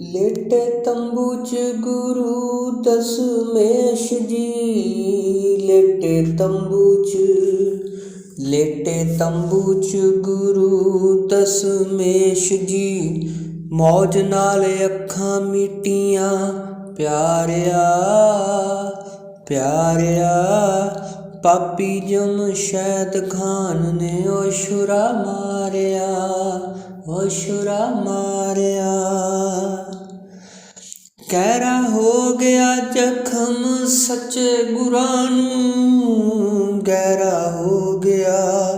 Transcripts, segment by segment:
ਲੇਟੇ ਤੰਬੂ ਚ ਗੁਰੂ ਦਸਮੇਸ਼ ਜੀ। ਲੇਟੇ ਤੰਬੂ ਚ, ਲੇਟੇ ਤੰਬੂ ਚ ਗੁਰੂ ਦਸਮੇਸ਼ ਜੀ। ਮੌਜ ਨਾਲ ਅੱਖਾਂ ਮੀਟੀਆਂ, ਪਿਆਰਿਆ ਪਿਆਰਿਆ। ਪਾਪੀ ਜਮਸ਼ੈਦ ਖਾਨ ਨੇ ਓ ਮਾਰਿਆ ਓ ਸ਼ੁਰਾ ਮਾਰਿਆ। ਕਹਿਰਾ ਹੋ ਗਿਆ ਜ਼ਖਮ ਸੱਚੇ ਗੁਰਾਂ ਨੂੰ, ਗਹਿਰਾ ਹੋ ਗਿਆ,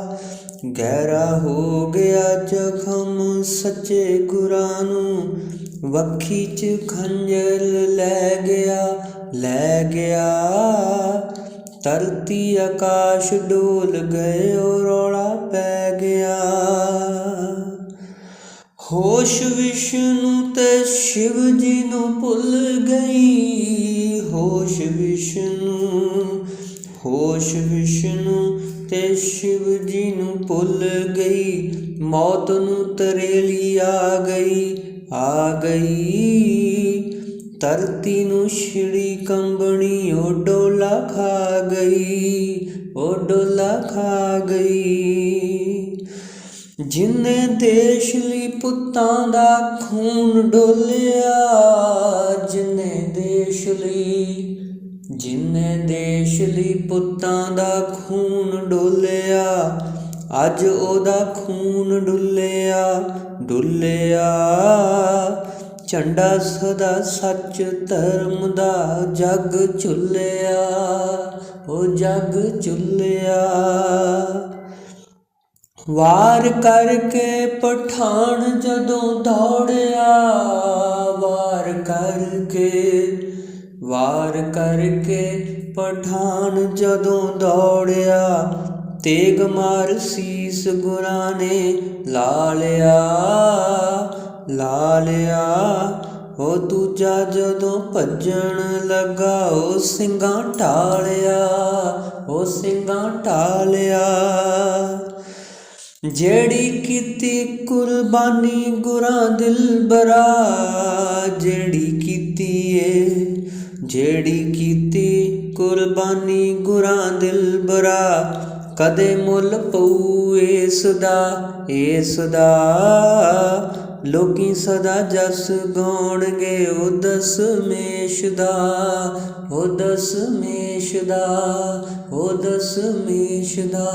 ਗਹਿਰਾ ਹੋ ਗਿਆ ਜ਼ਖਮ ਸੱਚੇ ਗੁਰਾਂ ਨੂੰ। ਵੱਖੀ ਚ ਖੰਜਰ ਲੈ ਗਿਆ ਲੈ ਗਿਆ। ਧਰਤੀ ਆਕਾਸ਼ ਡੋਲ ਗਏ ਉਹ ਰੌਲਾ ਪੈ ਗਿਆ। ਹੋਸ਼ ਵਿਸ਼ਨੂੰ ਤੇ ਸ਼ਿਵ ਜੀ ਨੂੰ ਭੁੱਲ ਗਈ। ਹੋਸ਼ ਵਿਸ਼ਨੂੰ ਹੋਸ਼ ਵਿਸ਼ਨੂੰ ਤੇ ਸ਼ਿਵ ਜੀ ਨੂੰ ਭੁੱਲ ਗਈ। ਮੌਤ ਨੂੰ ਤਰੇਲੀ ਆ ਗਈ ਆ ਗਈ। ਧਰਤੀ ਨੂੰ ਛਿੜੀ ਕੰਬਣੀ ਓ ਡੋਲਾ ਖਾ ਗਈ ਓ ਡੋਲਾ ਖਾ ਗਈ। ਜਿਨੇ ਦੇਸ਼ ਲਈ ਪੁੱਤਾਂ ਦਾ ਖੂਨ ਡੋਲਿਆ, ਜਿਨੇ ਦੇਸ਼ ਲਈ, ਜਿਨੇ ਦੇਸ਼ ਲਈ ਪੁੱਤਾਂ ਦਾ ਖੂਨ ਡੋਲਿਆ, ਅੱਜ ਉਹਦਾ ਖੂਨ ਡੁੱਲਿਆ ਡੁੱਲਿਆ। ਝੰਡਾ ਸਦਾ ਸੱਚ ਧਰਮ ਦਾ ਜਗ ਚੁੱਲਿਆ ਉਹ ਜਗ ਚੁੱਲਿਆ ਵਾਰ ਕਰਕੇ ਪਠਾਨ ਜਦੋਂ ਦੌੜਿਆ, ਵਾਰ ਕਰਕੇ ਵਾਰ ਕਰਕੇ ਪਠਾਨ ਜਦੋਂ ਦੌੜਿਆ, ਤੇਗ ਮਾਰ ਸੀਸ ਗੁਰਾਂ ਨੇ ਲਾ ਲਿਆ। ਲਾ ਲਿਆ ਉਹ ਦੂਜਾ ਜਦੋਂ ਭੱਜਣ ਲੱਗਾ ਉਹ ਸਿੰਘਾਂ ਢਾਲਿਆ ਉਹ ਸਿੰਘਾਂ ਢਾਲਿਆ। ਜਿਹੜੀ ਕੀਤੀ ਕੁਰਬਾਨੀ ਗੁਰਾਂ ਦਿਲਬਰਾ ਜਿਹੜੀ ਕੀਤੀ ਏ, ਜਿਹੜੀ ਕੀਤੀ ਕੁਰਬਾਨੀ ਗੁਰਾਂ ਦਿਲਬਰਾ ਕਦੇ ਮੁੱਲ ਪਊ ਇਸ ਦਾ ਇਸ ਦਾ। ਲੋਕੀ ਸਦਾ ਜਸ ਗਾਉਣਗੇ ਉਹ ਦਸਮੇਸ਼ ਦਾ ਉਹ ਦਸਮੇਸ਼ ਦਾ ਉਹ ਦਸਮੇਸ਼ ਦਾ